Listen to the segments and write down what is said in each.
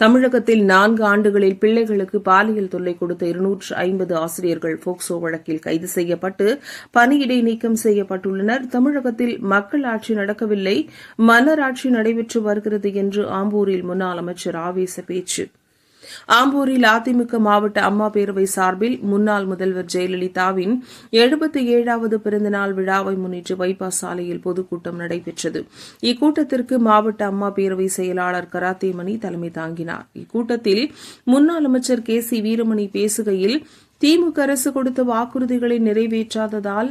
தமிழகத்தில் நான்கு ஆண்டுகளில் பிள்ளைகளுக்கு பாலியல் தொல்லை கொடுத்த இருநூற்று ஐம்பது ஆசிரியர்கள் போக்சோ வழக்கில் கைது செய்யப்பட்டு பணியிடை நீக்கம் செய்யப்பட்டுள்ளனர். தமிழகத்தில் மக்கள் ஆட்சி நடக்கவில்லை. மன்னராட்சி நடைபெற்று வருகிறது என்று ஆம்பூரில் முன்னாள் அமைச்சர் ஆவேச பேச்சு. ஆம்பூரில் அதிமுக மாவட்ட அம்மா பேரவை சார்பில் முன்னாள் முதல்வர் ஜெயலலிதாவின் எழுபத்தி ஏழாவது பிறந்தநாள் விழாவை முன்னிட்டு பைபாஸ் சாலையில் பொதுக்கூட்டம் நடைபெற்றது. இக்கூட்டத்திற்கு மாவட்ட அம்மா பேரவை செயலாளர் கராத்தேமணி தலைமை தாங்கினார். இக்கூட்டத்தில் முன்னாள் அமைச்சர் கே சி வீரமணி பேசுகையில் திமுக அரசு கொடுத்த வாக்குறுதிகளை நிறைவேற்றாததால்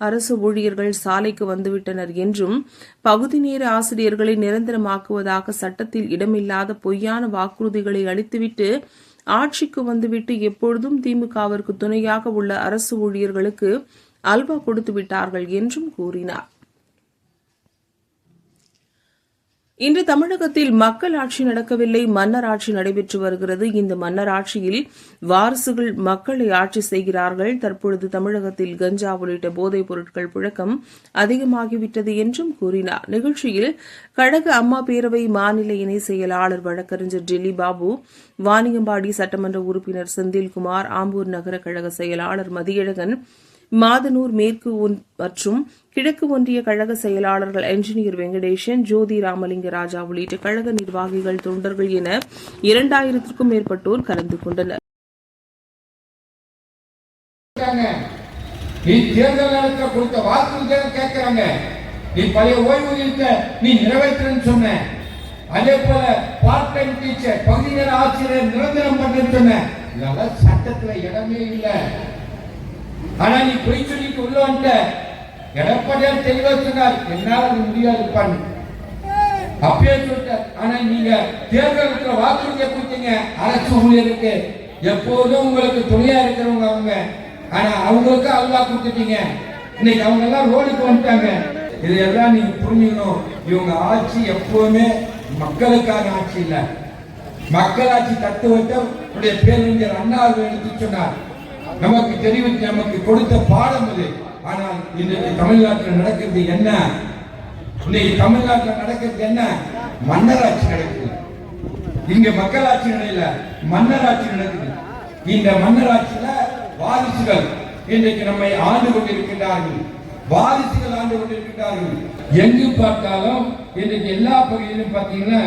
அரசு ஊழியர்கள் சாலைக்கு வந்துவிட்டனர் என்றும் பகுதி நேர ஆசிரியர்களை நிரந்தரமாக்குவதாக சட்டத்தில் இடமில்லாத பொய்யான வாக்குறுதிகளை அளித்துவிட்டு ஆட்சிக்கு வந்துவிட்டு எப்பொழுதும் திமுகவிற்கு துணையாக உள்ள அரசு ஊழியர்களுக்கு அல்வா கொடுத்து விட்டார்கள் என்றும் கூறினார். இன்று தமிழகத்தில் மக்கள் ஆட்சி நடக்கவில்லை மன்னர் ஆட்சி நடைபெற்று வருகிறது. இந்த மன்னர் ஆட்சியில் வாரிசுகள் மக்களை ஆட்சி செய்கிறார்கள். தற்பொழுது தமிழகத்தில் கஞ்சா உள்ளிட்ட போதைப் பொருட்கள் புழக்கம் அதிகமாகிவிட்டது என்றும் கூறினார். நிகழ்ச்சியில் கழக அம்மா பேரவை மாநில இணை செயலாளர் வழக்கறிஞர் டெல்லி பாபு வாணியம்பாடி சட்டமன்ற உறுப்பினர் செந்தில்குமார் ஆம்பூர் நகர கழக செயலாளர் மதியழகன் மாதனூர் மேற்கு மற்றும் கிழக்கு ஒன்றிய கழக செயலாளர்கள் என்ஜினியர் வெங்கடேசன் ஜோதி ராமலிங்க ராஜா உள்ளிட்ட கழக நிர்வாகிகள் தொண்டர்கள் என இரண்டாயிரத்திற்கும் மேற்பட்டோர் கலந்து கொண்டனர். நீ தேர்தல் நேரத்தில் கொடுத்த வாக்குறுதியை கேட்கிறாங்க. நீ பழைய ஓய்வூதியத்தை நீ நிறைவேற்றுன்னு சொன்ன. அதே போல பார்ட் டைம் டீச்சர் பகுதி நேர ஆசிரியர் நிரந்தரம் பண்ணுன்னு சொன்ன. இதெல்லாம் சட்டத்துல இடமே இல்லை. ஆனா நீ பொய் சொல்லிட்டு உள்ள வந்துட்ட எடப்பாடியார் தெளிவா சொன்னார் என்னால அது முடியாது அப்பயே சொல்லிட்டார் ஆனா நீங்க தேர்தலுக்கு வாக்குறுதியை கொடுத்தீங்க அரசு ஊழியருக்கு எப்போதும் உங்களுக்கு துணையா இருக்கிறவங்க அவங்க. ஆனா அவங்களுக்கு அல்வா கொடுத்துட்டீங்க. இன்னைக்கு அவங்க எல்லாம் ரோடுக்கு வந்துட்டாங்க. இதையெல்லாம் நீங்க புரிஞ்சுக்கணும். இவங்க ஆட்சி எப்பவுமே மக்களுக்கான ஆட்சி இல்ல. மக்களாட்சி தத்துவத்தை உடைய பேரறிஞர் அண்ணா அவர்கள் எடுத்து சொன்னார். நமக்கு தெரிவித்து நமக்கு கொடுத்த பாடம் இது. ஆனால் இன்றைக்கு தமிழ்நாட்டில் நடக்கிறது என்ன? இன்னைக்கு தமிழ்நாட்டில் நடக்கிறது என்ன? மன்னராட்சி நடக்குது. இங்க மக்களாட்சி நடையில மன்னராட்சி நடக்குது. இந்த மன்னராட்சியில வாரிசுகள் இன்றைக்கு நம்மை ஆண்டு கொண்டிருக்கின்றார்கள். வாரிசுகள் ஆண்டு கொண்டிருக்கின்றார்கள். எங்கு பார்த்தாலும் இன்றைக்கு எல்லா பகுதியிலும் பார்த்தீங்கன்னா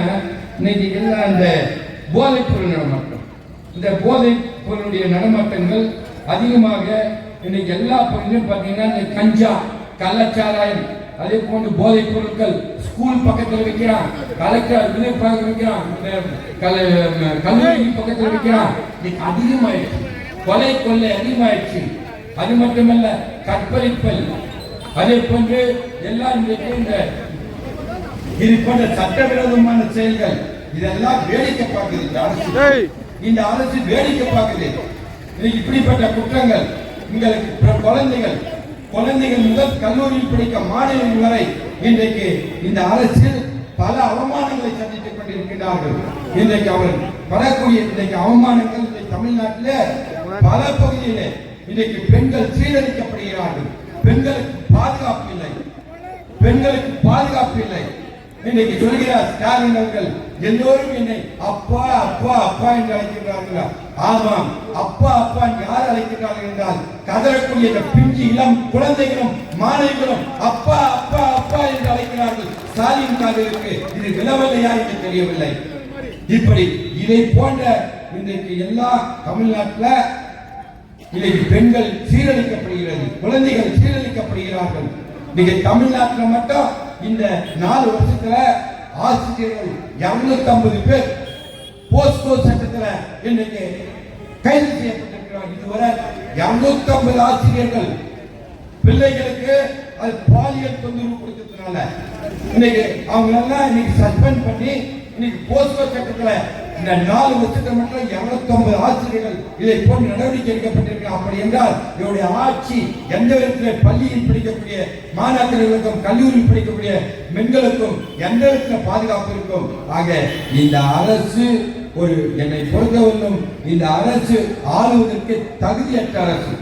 இன்னைக்கு எல்லாம் இந்த போதைப் பொருள் நடமாட்டம். இந்த போதைப் பொருளுடைய நடமாட்டங்கள் அதிகமாக இன்னைக்கு எல்லா பகுதியிலும் பார்த்தீங்கன்னா இந்த கஞ்சா கள்ளச்சாராயம் அதே போன்று போதைப் பொருட்கள் ஸ்கூல் பக்கத்தில் வைக்கிறான் கலெக்டர் விளைப்பாக வைக்கிறான் கல்லூரி பக்கத்தில் வைக்கிறான். இன்னைக்கு அதிகமாயிடுச்சு. கொலை கொள்ளை அதிகமாயிடுச்சு. அது மட்டுமல்ல கற்பழிப்பல். அதே போன்று எல்லாம் இந்த இது போன்ற சட்டவிரோதமான செயல்கள் இதெல்லாம் வேடிக்கை பார்க்குது இந்த அரசு. இந்த அரசு வேடிக்கை பார்க்குது. இப்படிப்பட்ட குற்றங்கள். உங்களுக்கு குழந்தைகள் குழந்தைகள் முதல் கல்லூரியில் படிக்க மாணவர்கள் வரை இன்றைக்கு இந்த அரசில் பல அவமானங்களை சந்தித்துக் கொண்டிருக்கிறார்கள் இன்றைக்கு அவர் வரக்கூடிய இன்றைக்கு அவமானங்கள் தமிழ்நாட்டில் பல பகுதியிலே இன்றைக்கு பெண்கள் சீரழிக்கப்படுகிறார்கள். பெண்களுக்கு பாதுகாப்பு இல்லை. பெண்களுக்கு பாதுகாப்பு இல்லை. இன்னைக்கு சொல்கிறார் ஸ்டாலின் அவர்கள் எல்லோரும் என்னை அப்பா அப்பா அப்பா என்று அழைக்கிறார்களா ஆமாம் அப்பா அப்பா யார் அழைக்கிறார்கள் என்றால் கதறக்கூடிய இந்த பிஞ்சு இளம் குழந்தைகளும் மாணவிகளும் அப்பா அப்பா அப்பா என்று அழைக்கிறார்கள். ஸ்டாலின் காதலுக்கு இது விலவல்லையா என்று தெரியவில்லை. இப்படி இதை போன்ற இன்றைக்கு எல்லா தமிழ்நாட்டில் இன்னைக்கு பெண்கள் சீரழிக்கப்படுகிறது குழந்தைகள் சீரழிக்கப்படுகிறார்கள். இன்னைக்கு தமிழ்நாட்டில் மட்டும் இந்த நாலு வருஷத்துல ஆசிரியர்கள் இருநூத்தி ஐம்பது பேர் போஸ்கோ சட்டத்துல இன்னைக்கு கைது செய்யப்பட்டிருக்கிறார் இதுவரை இருநூத்தி ஐம்பது ஆசிரியர்கள் பிள்ளைகளுக்கு அது பாலியல் தொந்தரவு கொடுத்ததுனால இன்னைக்கு அவங்க எல்லாம் இன்னைக்கு சஸ்பெண்ட் பண்ணி இன்னைக்கு போஸ்கோ சட்டத்துல இந்த நாலு வருஷத்துல மட்டும் இருநூத்தி ஐம்பது ஆசிரியர்கள் இதை போன்று நடவடிக்கை எடுக்கப்பட்டிருக்க அப்படி என்றால் இவருடைய ஆட்சி எந்த விதத்தில் பள்ளியில் படிக்கக்கூடிய மாணாக்கர்களுக்கும் கல்லூரியில் படிக்கக்கூடிய பெண்களுக்கும் எந்த விதத்தில் பாதுகாப்பு இருக்கும்? ஆக இந்த அரசு ஒரு என்னை பொறுத்தவரையிலும் இந்த அரசு ஆளுவதற்கு தகுதியற்ற அரசு.